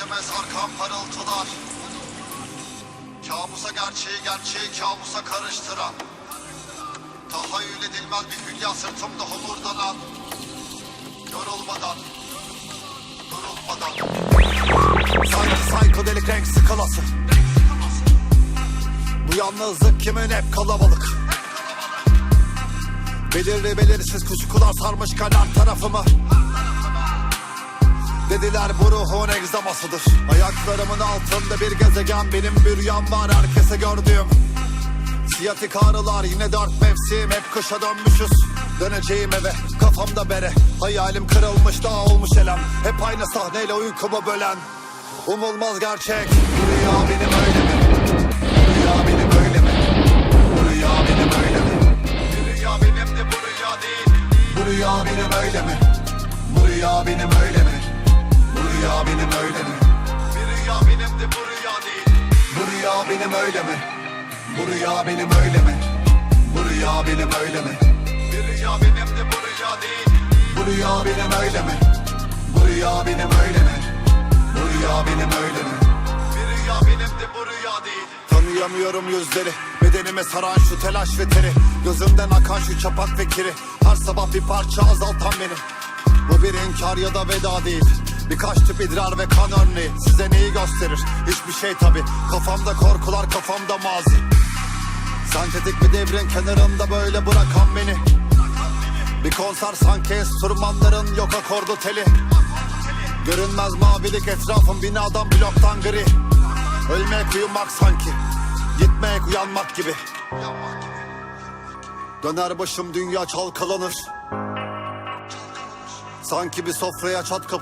benzemez arkam parıltılar. Kabusa gerçeği gerçeği kabusa karıştıran. Tahayyül edilmez bir hülya sırtımda homurdanan. Yorulmadan Durulmadan Sanki psikodelik renk skalası Bu yalnızlık kimin hep kalabalık? Belirli belirsiz kuşkular sarmış kalem tarafımı Dediler bu ruhun egzamasıdır Ayaklarımın altında bir gezegen Benim bir rüyam var herkese gördüğüm Siyatik ağrılar yine dört mevsim Hep kışa dönmüşüz Döneceğim eve kafamda bere Hayalim kırılmış dağ olmuş elem Hep aynı sahneyle uykumu bölen Umulmaz gerçek Bu rüya benim öyle mi? Bu rüya benim öyle mi? Bu rüya benim öyle mi? Bir rüya benim de bu rüya değil Bu rüya benim öyle mi? Bu rüya benim öyle mi? Rüya benim öyle mi? Bu rüya benim öyle mi? Bu rüya benim öyle mi? Bir rüya benim de bu rüya değil Bu rüya benim öyle mi? Bu rüya benim öyle mi? Bu rüya benim öyle mi? Bir rüya benim de bu rüya değil Tanıyamıyorum yüzleri Bedenime saran şu telaş ve teri Gözümden akan şu çapak ve kiri Her sabah bir parça azaltan beni Bu bir inkar ya da veda değil Birkaç tüp idrar ve kan örneği Size neyi gösterir? Hiçbir şey tabi Kafamda korkular kafamda mazi. Sentetik bir devrin kenarında böyle bırakan beni. Bir konser sanki enstrümanların yok akordu teli. Görünmez mavilik etrafım binadan bloktan gri. Ölmek uyumak sanki Gitmek uyanmak gibi. Döner başım dünya çalkalanır. Sanki bir sofraya çat kapı